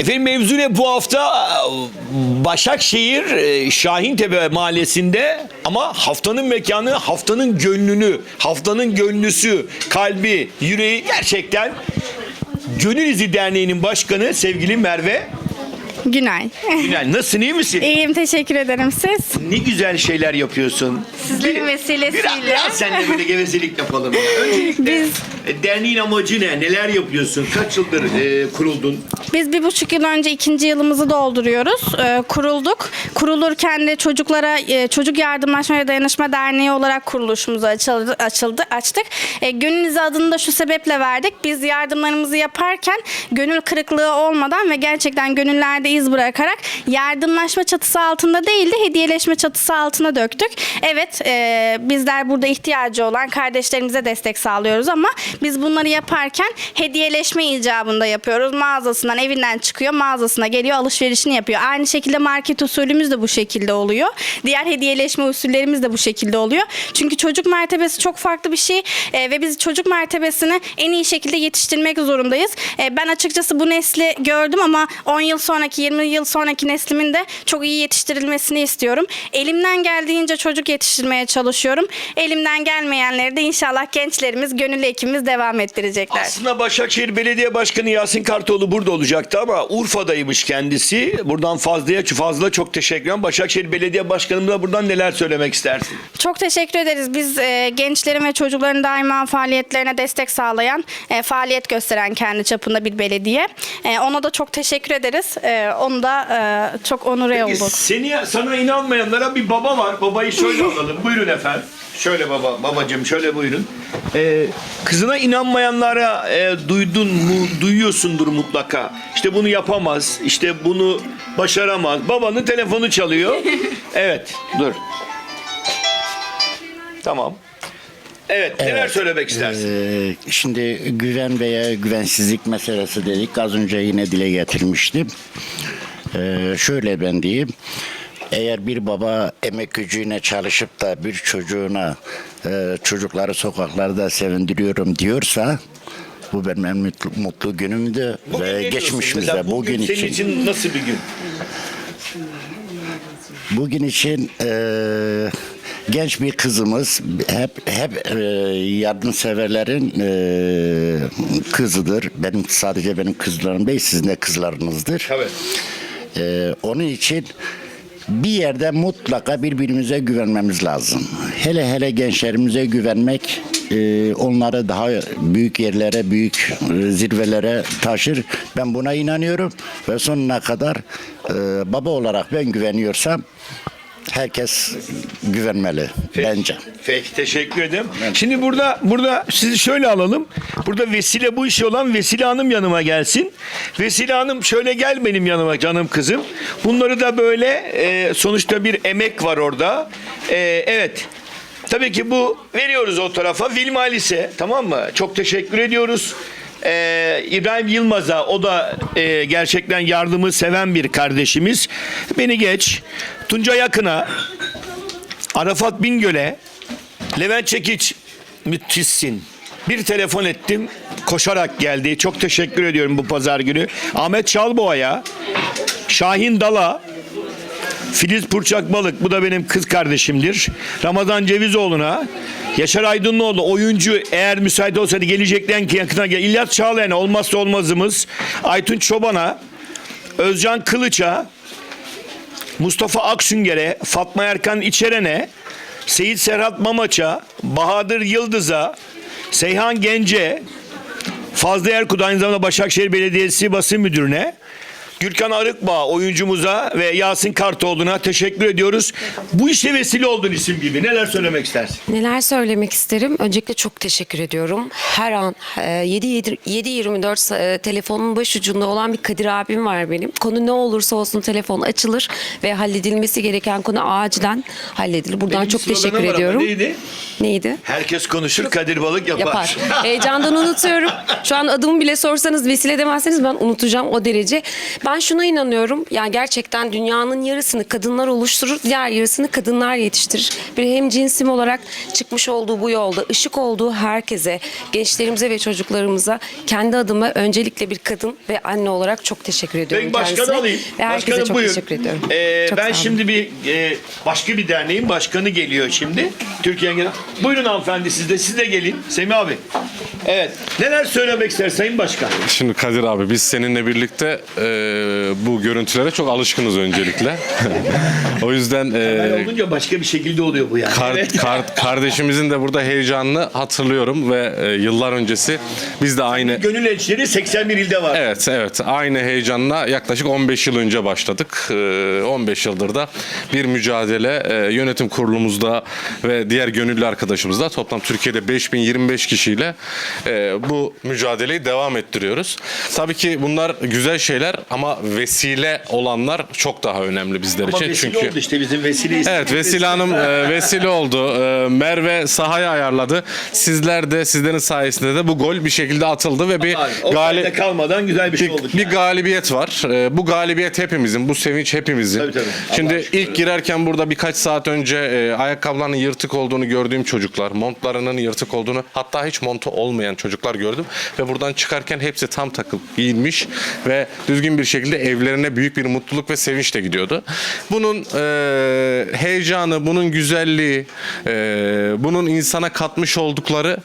Efendim mevzu ne bu hafta Başakşehir e, Şahintepe mahallesinde ama haftanın mekanı haftanın gönlünü haftanın gönlüsü kalbi yüreği gerçekten Gönül İzi Derneği'nin başkanı sevgili Merve Günay. Günel. Nasılsın iyi misin? İyiyim teşekkür ederim siz. Ne güzel şeyler yapıyorsun. Sizlerin Bir- vesilesiyle. Biraz, biraz seninle böyle gevezelik yapalım. Öncelikle Biz- e, derneğin amacı ne? Neler yapıyorsun? Kaç yıldır e, kuruldun? Biz bir buçuk yıl önce ikinci yılımızı dolduruyoruz. Ee, kurulduk. Kurulurken de çocuklara e, Çocuk Yardımlaşma ve Dayanışma Derneği olarak kuruluşumuzu açıldı, açıldı açtık. E, Gönül adını da şu sebeple verdik. Biz yardımlarımızı yaparken gönül kırıklığı olmadan ve gerçekten gönüllerde iz bırakarak yardımlaşma çatısı altında değil de hediyeleşme çatısı altına döktük. Evet e, bizler burada ihtiyacı olan kardeşlerimize destek sağlıyoruz ama biz bunları yaparken hediyeleşme icabında yapıyoruz. Mağazasından evinden çıkıyor mağazasına geliyor alışverişini yapıyor. Aynı şekilde market usulümüz de bu şekilde oluyor. Diğer hediyeleşme usullerimiz de bu şekilde oluyor. Çünkü çocuk mertebesi çok farklı bir şey e, ve biz çocuk mertebesini en iyi şekilde yetiştirmek zorundayız. E, ben açıkçası bu nesli gördüm ama 10 yıl sonraki 20 yıl sonraki neslimin de çok iyi yetiştirilmesini istiyorum. Elimden geldiğince çocuk yetiştirmeye çalışıyorum. Elimden gelmeyenleri de inşallah gençlerimiz, gönüllü ekibimiz devam ettirecekler. Aslında Başakşehir Belediye Başkanı Yasin Kartoğlu burada olacaktı ama Urfa'daymış kendisi. Buradan fazlaya fazla çok teşekkür ederim. Başakşehir Belediye Başkanımıza buradan neler söylemek istersin? Çok teşekkür ederiz. Biz e, gençlerin ve çocukların daima faaliyetlerine destek sağlayan, e, faaliyet gösteren kendi çapında bir belediye. E, ona da çok teşekkür ederiz. E, onu da e, çok onure Peki, olduk. Seni, sana inanmayanlara bir baba var. Babayı şöyle alalım. Buyurun efendim. Şöyle baba, babacığım şöyle buyurun. Ee, kızına inanmayanlara e, duydun mu, duyuyorsundur mutlaka. İşte bunu yapamaz, işte bunu başaramaz. Babanın telefonu çalıyor. Evet, dur. Tamam. Evet, neler söylemek istersin? Ee, şimdi güven veya güvensizlik meselesi dedik. Az önce yine dile getirmiştim. Ee, şöyle ben diyeyim. Eğer bir baba emek gücüne çalışıp da bir çocuğuna e, çocukları sokaklarda sevindiriyorum diyorsa bu benim en mutlu, mutlu günümdü Bugün ve geçmişimizde bugün, senin için. için nasıl bir gün? Bugün için e, genç bir kızımız hep hep e, yardımseverlerin e, kızıdır. Benim sadece benim kızlarım değil, sizin de kızlarınızdır. Evet. E, onun için bir yerde mutlaka birbirimize güvenmemiz lazım. Hele hele gençlerimize güvenmek e, onları daha büyük yerlere, büyük e, zirvelere taşır. Ben buna inanıyorum ve sonuna kadar e, baba olarak ben güveniyorsam herkes güvenmeli bence. Peki teşekkür ederim. Şimdi burada burada sizi şöyle alalım. Burada vesile bu işi olan Vesile Hanım yanıma gelsin. Vesile Hanım şöyle gel benim yanıma canım kızım. Bunları da böyle e, sonuçta bir emek var orada. E, evet. Tabii ki bu veriyoruz o tarafa. Vilma Lise tamam mı? Çok teşekkür ediyoruz. Ee, İbrahim Yılmaz'a o da e, gerçekten yardımı seven bir kardeşimiz. Beni geç. Tunca Yakın'a Arafat Bingöl'e Levent Çekiç müthişsin. Bir telefon ettim. Koşarak geldi. Çok teşekkür ediyorum bu pazar günü. Ahmet Çalboğa'ya, Şahin Dala, Filiz Purçak Balık bu da benim kız kardeşimdir. Ramazan Cevizoğlu'na, Yaşar Aydınlıoğlu oyuncu eğer müsait olsaydı gelecekten ki yakına gel. İlyas Çağlayan'a olmazsa olmazımız. Aytunç Çoban'a, Özcan Kılıç'a, Mustafa Aksünger'e, Fatma Erkan İçeren'e, Seyit Serhat Mamaç'a, Bahadır Yıldız'a, Seyhan Gence, Fazlı Erkut aynı zamanda Başakşehir Belediyesi basın müdürüne, Gürkan Arıkbağ oyuncumuza ve Yasin Kartoğlu'na teşekkür ediyoruz. Bu işe vesile oldun isim gibi. Neler söylemek istersin? Neler söylemek isterim? Öncelikle çok teşekkür ediyorum. Her an e, 7-24 e, telefonun başucunda olan bir Kadir abim var benim. Konu ne olursa olsun telefon açılır ve halledilmesi gereken konu acilen halledilir. Buradan Benim çok sloganım teşekkür var ama ediyorum. neydi? Neydi? Herkes konuşur, Kadir Balık yapar. Yapar. Heyecandan unutuyorum. Şu an adımı bile sorsanız vesile demezseniz ben unutacağım o derece. Ben şuna inanıyorum. Yani gerçekten dünyanın yarısını kadınlar oluşturur, diğer yarısını kadınlar yetiştirir. Bir hem cinsim olarak çıkmış olduğu bu yolda ışık olduğu herkese, gençlerimize ve çocuklarımıza kendi adıma öncelikle bir kadın ve anne olarak çok teşekkür ediyorum Ben başkanı kendisine. alayım. Ve herkese Başkanım çok buyurun. teşekkür ediyorum. Ee, Çok ben sağ olun. şimdi bir e, başka bir derneğin başkanı geliyor şimdi. Türkiye'nin genel. Buyurun hanımefendi siz de siz de gelin. Semih abi. Evet. Neler söylemek ister Sayın Başkan? Şimdi Kadir abi biz seninle birlikte e, bu görüntülere çok alışkınız öncelikle. o yüzden e, olunca başka bir şekilde oluyor bu yani. kar- Evet. kar- kardeşimizin de burada heyecanını hatırlıyorum ve e, yıllar öncesi biz de aynı Gönül elçileri 81 ilde var. Evet evet aynı heyecanla yaklaşık 15 yıl önce başladık. Ee, 15 yıldır da bir mücadele e, yönetim kurulumuzda ve diğer gönüllü arkadaşımızla toplam Türkiye'de 5025 kişiyle e, bu mücadeleyi devam ettiriyoruz. Tabii ki bunlar güzel şeyler ama vesile olanlar çok daha önemli bizler Ama için. vesile Çünkü oldu işte bizim vesileyiz. Evet Vesile Hanım e, vesile oldu. E, Merve sahaya ayarladı. Sizler de sizlerin sayesinde de bu gol bir şekilde atıldı ve bir O gali galip kalmadan güzel bir şey oldu. bir galibiyet var. Ee, bu galibiyet hepimizin, bu sevinç hepimizin. Tabii, tabii. Şimdi Allah'a şükür. ilk girerken burada birkaç saat önce e, ayakkabılarının yırtık olduğunu gördüğüm çocuklar, montlarının yırtık olduğunu, hatta hiç montu olmayan çocuklar gördüm ve buradan çıkarken hepsi tam takıp giyinmiş ve düzgün bir şekilde evlerine büyük bir mutluluk ve sevinçle gidiyordu. Bunun e, heyecanı, bunun güzelliği, e, bunun insana katmış oldukları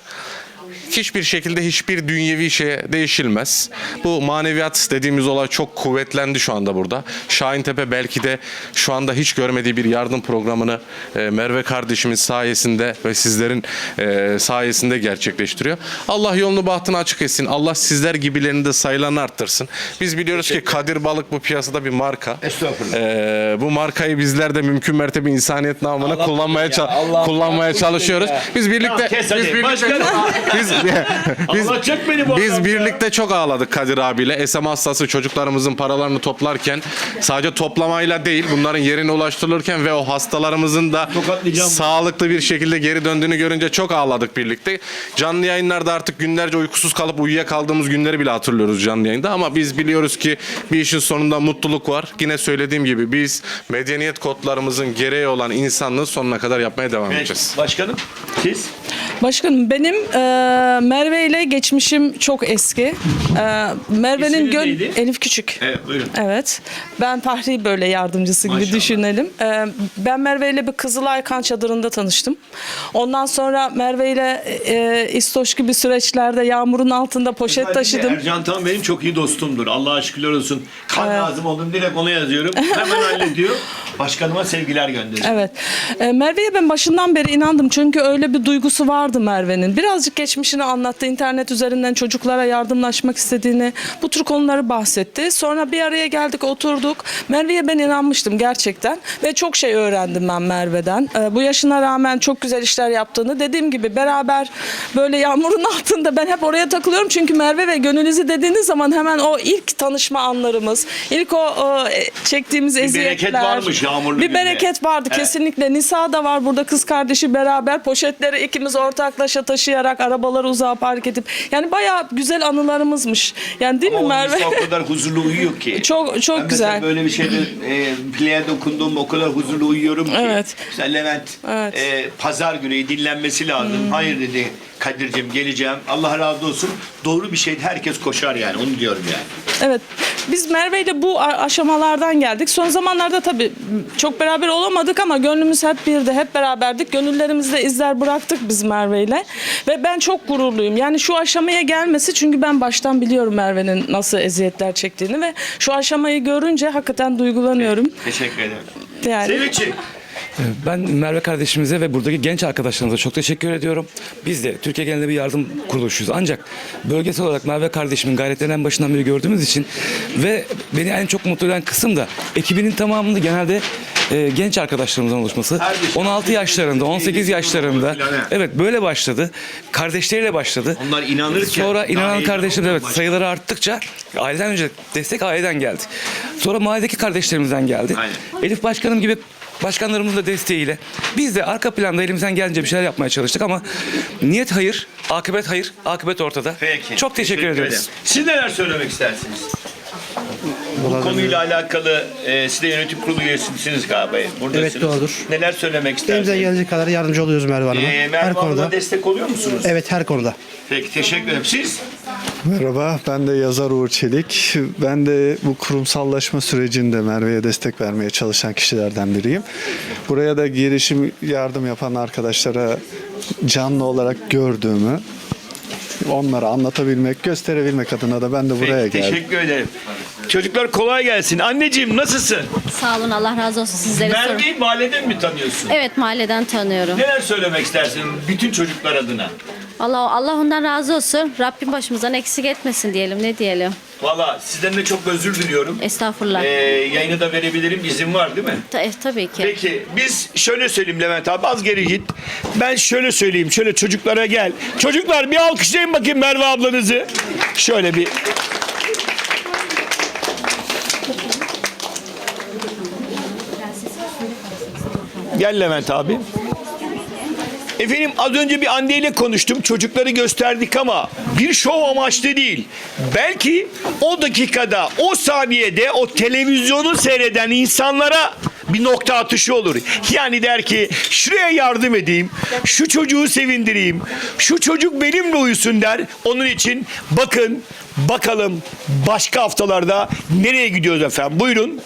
hiçbir şekilde hiçbir dünyevi şeye değişilmez. Bu maneviyat dediğimiz olay çok kuvvetlendi şu anda burada. Şahintepe belki de şu anda hiç görmediği bir yardım programını e, Merve kardeşimin sayesinde ve sizlerin e, sayesinde gerçekleştiriyor. Allah yolunu bahtını açık etsin. Allah sizler gibilerini de sayılarını arttırsın. Biz biliyoruz ki Kadir Balık bu piyasada bir marka. Estağfurullah. E, bu markayı bizler de mümkün mertebe insaniyet namına Allah kullanmaya ya. Allah kullanmaya korusun çalışıyoruz. ya. Biz birlikte biz birlikte biz biz, Anlatacak beni bu biz adam ya. birlikte çok ağladık Kadir abiyle. SM hastası çocuklarımızın paralarını toplarken sadece toplamayla değil bunların yerine ulaştırılırken ve o hastalarımızın da Tokatlayacağım. sağlıklı bir şekilde geri döndüğünü görünce çok ağladık birlikte. Canlı yayınlarda artık günlerce uykusuz kalıp uyuyakaldığımız günleri bile hatırlıyoruz canlı yayında ama biz biliyoruz ki bir işin sonunda mutluluk var. Yine söylediğim gibi biz medeniyet kodlarımızın gereği olan insanlığı sonuna kadar yapmaya devam edeceğiz. Başkanım siz? Başkanım benim e, Merve ile geçmişim çok eski. E, Merve'nin İsminiz neydi? Elif Küçük. Evet buyurun. Evet. Ben Fahri böyle yardımcısı gibi Maşallah. düşünelim. Ee, ben Merve ile bir Kızılay Kan Çadırı'nda tanıştım. Ondan sonra Merve ile e, İstoş gibi süreçlerde yağmurun altında poşet taşıdım. Ercan Tan benim çok iyi dostumdur. Allah'a şükürler olsun. Kan lazım oldum direkt ona yazıyorum. Hemen hallediyor. Başkanıma sevgiler gönderiyorum. Evet. Ee, Merve'ye ben başından beri inandım. Çünkü öyle bir duygusu vardı Merve'nin. Birazcık geçmişini anlattı. İnternet üzerinden çocuklara yardımlaşmak istediğini, bu tür konuları bahsetti. Sonra bir araya geldik, oturduk. Merve'ye ben inanmıştım gerçekten. Ve çok şey öğrendim ben Merve'den. Ee, bu yaşına rağmen çok güzel işler yaptığını. Dediğim gibi beraber böyle yağmurun altında ben hep oraya takılıyorum. Çünkü Merve ve Gönülüzü dediğiniz zaman hemen o ilk tanışma anlarımız, ilk o, e, çektiğimiz eziyetler. bereket varmış yağmurlu Bir günde. bereket vardı Evet. kesinlikle. Nisa da var burada kız kardeşi beraber poşetleri ikimiz ortaklaşa taşıyarak arabaları uzağa park edip yani bayağı güzel anılarımızmış. Yani değil Ama mi Merve? Nisa o kadar huzurlu uyuyor ki. Çok- çok ben güzel. Böyle bir şeyde e, play'e dokunduğum o kadar huzurlu uyuyorum ki. Evet. Mesela Levent Evet. e, pazar günü dinlenmesi lazım. Hayır dedi Kadir'cim geleceğim. Allah razı olsun. Doğru bir şeydi. Herkes koşar yani. Onu diyorum yani. Evet. Biz Merve ile bu aşamalardan geldik. Son zamanlarda tabii çok beraber olamadık ama gönlümüz hep birdi. Hep beraberdik. Gönüllerimizde izler bıraktık biz Merve ile. Ve ben çok gururluyum. Yani şu aşamaya gelmesi çünkü ben baştan biliyorum Merve'nin nasıl eziyetler çektiğini ve şu aşamayı görünce hakikaten duygulanıyorum. Teşekkür ederim. Yani Sevinç'im. Ben Merve kardeşimize ve buradaki genç arkadaşlarımıza çok teşekkür ediyorum. Biz de Türkiye genelinde bir yardım kuruluşuyuz. Ancak bölgesel olarak Merve kardeşimin gayretlerinden başından beri gördüğümüz için ve beni en çok mutlu eden kısım da ekibinin tamamını genelde e, genç arkadaşlarımızdan oluşması. Kardeşim, 16 yaşlarında, 18 yaşlarında. filan, he. Evet böyle başladı. Kardeşleriyle başladı. Onlar inanırken Sonra inanan heyecanlı kardeşlerimiz evet sayıları arttıkça aileden önce destek aileden geldi. Sonra mahalledeki kardeşlerimizden geldi. Elif Başkanım gibi başkanlarımızın da desteğiyle biz de arka planda elimizden gelince bir şeyler yapmaya çalıştık ama niyet hayır, akıbet hayır, akıbet ortada. Peki. Çok teşekkür, ediyoruz. ederim. Siz neler söylemek istersiniz? Bu konuyla alakalı e, siz de yönetim kurulu üyesisiniz galiba. Buradasınız. Evet, doğrudur. Neler söylemek Elimizden istersiniz? gelecek kadar yardımcı oluyoruz Merve Hanım'a. Ee, her Merve konuda. Hanım'a destek oluyor musunuz? Evet her konuda. Peki teşekkür ederim. Siz? Merhaba, ben de yazar Uğur Çelik. Ben de bu kurumsallaşma sürecinde Merve'ye destek vermeye çalışan kişilerden biriyim. Buraya da girişim yardım yapan arkadaşlara canlı olarak gördüğümü, onlara anlatabilmek, gösterebilmek adına da ben de buraya Peki, geldim. teşekkür ederim. Çocuklar kolay gelsin. Anneciğim nasılsın? Sağ olun Allah razı olsun sizlere sorun. Merve'yi mahalleden mi tanıyorsun? Evet mahalleden tanıyorum. Neler söylemek istersin bütün çocuklar adına? Allah Allah ondan razı olsun. Rabbim başımızdan eksik etmesin diyelim ne diyelim. Valla sizden de çok özür diliyorum. Estağfurullah. Ee, yayını da verebilirim. İzin var değil mi? Ta- eh, tabii ki. Peki biz şöyle söyleyeyim Levent abi az geri git. Ben şöyle söyleyeyim şöyle çocuklara gel. Çocuklar bir alkışlayın bakayım Merve ablanızı. Şöyle bir Gel Levent abi. Efendim az önce bir anneyle konuştum. Çocukları gösterdik ama bir şov amaçlı değil. Belki o dakikada, o saniyede o televizyonu seyreden insanlara bir nokta atışı olur. Yani der ki şuraya yardım edeyim, şu çocuğu sevindireyim, şu çocuk benimle uyusun der. Onun için bakın bakalım başka haftalarda nereye gidiyoruz efendim. Buyurun.